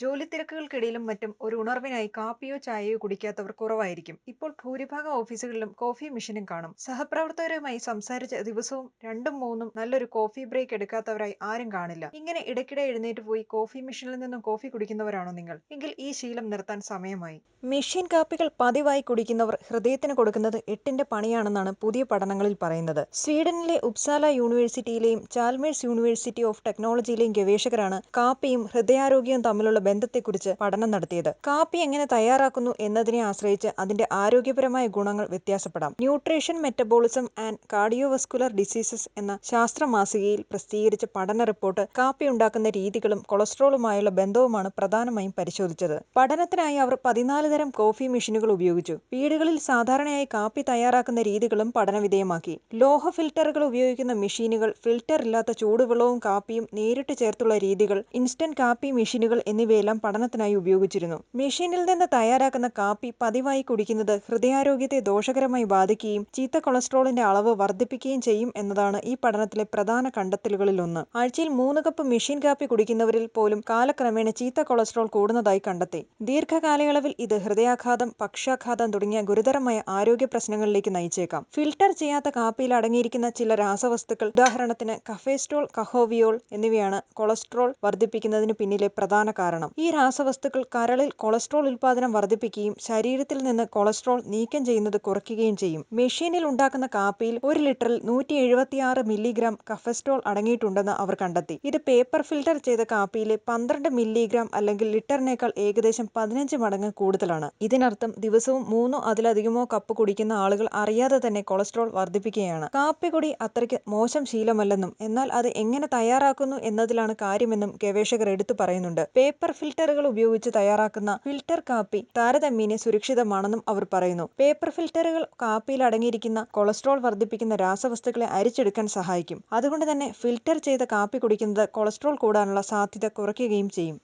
ജോലിത്തിരക്കുകൾക്കിടയിലും മറ്റും ഒരു ഉണർവിനായി കാപ്പിയോ ചായയോ കുടിക്കാത്തവർ കുറവായിരിക്കും. ഇപ്പോൾ ഭൂരിഭാഗം ഓഫീസുകളിലും കോഫി മെഷീനും കാണും. സഹപ്രവർത്തകരുമായി സംസാരിച്ച ദിവസവും രണ്ടും മൂന്നും നല്ലൊരു കോഫി ബ്രേക്ക് എടുക്കാത്തവരായി ആരും കാണില്ല. ഇങ്ങനെ ഇടയ്ക്കിടെ എഴുന്നേറ്റ് പോയി കോഫി മെഷീനിൽ നിന്നും കോഫി കുടിക്കുന്നവരാണോ നിങ്ങൾ? എങ്കിൽ ഈ ശീലം നിർത്താൻ സമയമായി. മെഷീൻ കാപ്പികൾ പതിവായി കുടിക്കുന്നവർ ഹൃദയത്തിന് കൊടുക്കുന്നത് എട്ടിന്റെ പണിയാണെന്നാണ് പുതിയ പഠനങ്ങളിൽ പറയുന്നത്. സ്വീഡനിലെ ഉപ്സാല യൂണിവേഴ്സിറ്റിയിലെയും ചാൽമേഴ്സ് യൂണിവേഴ്സിറ്റി ഓഫ് ടെക്നോളജിയിലെയും ഗവേഷകരാണ് കാപ്പിയും ഹൃദയാരോഗ്യവും തമ്മിലുള്ള ബന്ധത്തെക്കുറിച്ച് പഠനം നടത്തിയത്. കാപ്പി എങ്ങനെ തയ്യാറാക്കുന്നു എന്നതിനെ ആശ്രയിച്ച് അതിന്റെ ആരോഗ്യപരമായ ഗുണങ്ങൾ വ്യത്യാസപ്പെടാം. Nutrition metabolism and cardiovascular diseases എന്ന ശാസ്ത്ര മാസികയിൽ പ്രസിദ്ധീകരിച്ച പഠന റിപ്പോർട്ട് കാപ്പി ഉണ്ടാക്കുന്ന രീതികളും കൊളസ്ട്രോളുമായുള്ള ബന്ധവുമാണ് പ്രധാനമായും പരിശോധിച്ചത്. പഠനത്തിനായി അവർ പതിനാല് തരം കോഫി മെഷീനുകൾ ഉപയോഗിച്ചു. വീടുകളിൽ സാധാരണയായി കാപ്പി തയ്യാറാക്കുന്ന രീതികളും പഠനവിധേയമാക്കി. ലോഹ ഫിൽട്ടറുകൾ ഉപയോഗിക്കുന്ന മെഷീനുകൾ, ഫിൽട്ടർ ഇല്ലാത്ത ചൂടുവെള്ളവും കാപ്പിയും നേരിട്ട് ചേർത്തുള്ള രീതികൾ, ഇൻസ്റ്റന്റ് കാപ്പി മെഷീനുകൾ എന്നിവയെല്ലാം പഠനത്തിനായി ഉപയോഗിച്ചിരുന്നു. മെഷീനിൽ നിന്ന് തയ്യാറാക്കുന്ന കാപ്പി പതിവായി കുടിക്കുന്നത് ഹൃദയാരോഗ്യത്തെ ദോഷകരമായി ബാധിക്കുകയും ചീത്ത കൊളസ്ട്രോളിന്റെ അളവ് വർദ്ധിപ്പിക്കുകയും ചെയ്യും എന്നതാണ് ഈ പഠനത്തിലെ പ്രധാന കണ്ടെത്തലുകളിലൊന്ന്. ആഴ്ചയിൽ മൂന്ന് കപ്പ് മെഷീൻ കാപ്പി കുടിക്കുന്നവരിൽ പോലും കാലക്രമേണ ചീത്ത കൊളസ്ട്രോൾ കൂടുന്നതായി കണ്ടെത്തി. ദീർഘകാലയളവിൽ ഇത് ഹൃദയാഘാതം, പക്ഷാഘാതം തുടങ്ങിയ ഗുരുതരമായ ആരോഗ്യ പ്രശ്നങ്ങളിലേക്ക് നയിച്ചേക്കാം. ഫിൽട്ടർ ചെയ്യാത്ത കാപ്പിയിൽ അടങ്ങിയിരിക്കുന്ന ചില രാസവസ്തുക്കൾ ഉദാഹരണത്തിന് കഫേസ്റ്റോൾ, കഹോവിയോൾ എന്നിവയാണ് കൊളസ്ട്രോൾ വർദ്ധിപ്പിക്കുന്നതിന് പിന്നിലെ പ്രധാന കാരണം. ഈ രാസവസ്തുക്കൾ കരളിൽ കൊളസ്ട്രോൾ ഉൽപാദനം വർദ്ധിപ്പിക്കുകയും ശരീരത്തിൽ നിന്ന് കൊളസ്ട്രോൾ നീക്കം ചെയ്യുന്നത് കുറയ്ക്കുകയും ചെയ്യും. മെഷീനിൽ ഉണ്ടാക്കുന്ന കാപ്പിയിൽ ഒരു ലിറ്ററിൽ നൂറ്റിയെഴുപത്തിയാറ് മില്ലിഗ്രാം കഫസ്ട്രോൾ അടങ്ങിയിട്ടുണ്ടെന്ന് അവർ കണ്ടെത്തി. ഇത് പേപ്പർ ഫിൽട്ടർ ചെയ്ത കാപ്പിയിലെ പന്ത്രണ്ട് മില്ലിഗ്രാം അല്ലെങ്കിൽ ലിറ്ററിനേക്കാൾ ഏകദേശം പതിനഞ്ച് മടങ്ങ് കൂടുതലാണ്. ഇതിനർത്ഥം ദിവസവും മൂന്നോ അതിലധികമോ കപ്പ് കുടിക്കുന്ന ആളുകൾ അറിയാതെ തന്നെ കൊളസ്ട്രോൾ വർദ്ധിപ്പിക്കുകയാണ്. കാപ്പികുടി അത്രയ്ക്ക് മോശം ശീലമല്ലെന്നും എന്നാൽ അത് എങ്ങനെ തയ്യാറാക്കുന്നു എന്നതിലാണ് കാര്യമെന്നും ഗവേഷകർ എടുത്തു പറയുന്നുണ്ട്. പേപ്പർ ഫിൽട്ടറുകൾ ഉപയോഗിച്ച് തയ്യാറാക്കുന്ന ഫിൽട്ടർ കാപ്പി താരതമ്യേന സുരക്ഷിതമാണെന്നും അവർ പറയുന്നു. പേപ്പർ ഫിൽട്ടറുകൾ കാപ്പിയിൽ അടങ്ങിയിരിക്കുന്ന കൊളസ്ട്രോൾ വർദ്ധിപ്പിക്കുന്ന രാസവസ്തുക്കളെ അരിച്ചെടുക്കാൻ സഹായിക്കും. അതുകൊണ്ട് തന്നെ ഫിൽട്ടർ ചെയ്ത കാപ്പി കുടിക്കുന്നത് കൊളസ്ട്രോൾ കൂടാനുള്ള സാധ്യത കുറയ്ക്കുകയും ചെയ്യും.